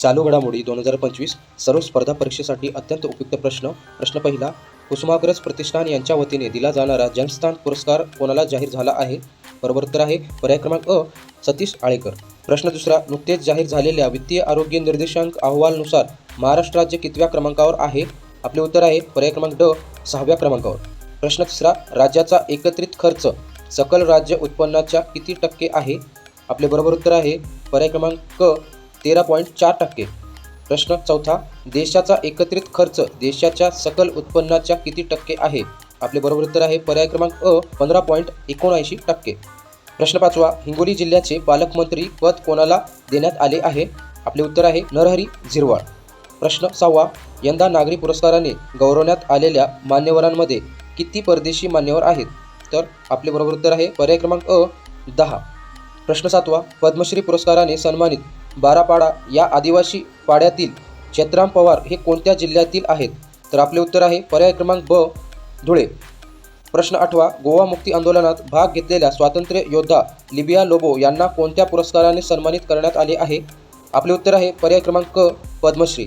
चालू घडामोडी दोन हजार पंचवीस सर्व स्पर्धा परीक्षेसाठी अत्यंत उपयुक्त प्रश्न. प्रश्न पहिला कुसुमाग्रज प्रतिष्ठान यांच्या वतीने दिला जाणारा जनस्थान पुरस्कार कोणाला जाहीर झाला आहे? बरोबर उत्तर आहे पर्याय क्रमांक अ सतीश आळेकर. प्रश्न दुसरा नुकतेच जाहीर झालेल्या वित्तीय आरोग्य निर्देशांक अहवालानुसार महाराष्ट्र राज्य कितव्या क्रमांकावर आहे? आपले उत्तर आहे पर्याय क्रमांक ड सहाव्या क्रमांकावर. प्रश्न तिसरा राज्याचा एकत्रित खर्च सकल राज्य उत्पन्नाच्या किती टक्के आहे? आपले बरोबर उत्तर आहे पर्याय क्रमांक क तेरा पॉईंट चार टक्के. प्रश्न चौथा देशाचा एकत्रित खर्च देशाच्या सकल उत्पन्नाच्या किती टक्के आहे? आपले बरोबर उत्तर आहे पर्याय क्रमांक अ पंधरा पॉईंट एकोणऐंशी टक्के. प्रश्न पाचवा हिंगोली जिल्ह्याचे पालकमंत्री पद कोणाला देण्यात आले आहे? आपले उत्तर आहे नरहरी झिरवाळ प्रश्न सहावा यंदा नागरी पुरस्काराने गौरवण्यात आलेल्या मान्यवरांमध्ये किती परदेशी मान्यवर आहेत? तर आपले बरोबर उत्तर आहे पर्याय क्रमांक अ दहा. प्रश्न सातवा पद्मश्री पुरस्काराने सन्मानित बारापाडा या आदिवासी पाड्यातील चेतराम पवार हे कोणत्या जिल्ह्यातील आहेत? तर आपले उत्तर आहे पर्याय क्रमांक ब धुळे. प्रश्न आठवा गोवा मुक्ती आंदोलनात भाग घेतलेल्या स्वातंत्र्य योद्धा लिबिया लोबो यांना कोणत्या पुरस्काराने सन्मानित करण्यात आले आहे? आपले उत्तर आहे पर्याय क्रमांक क पद्मश्री.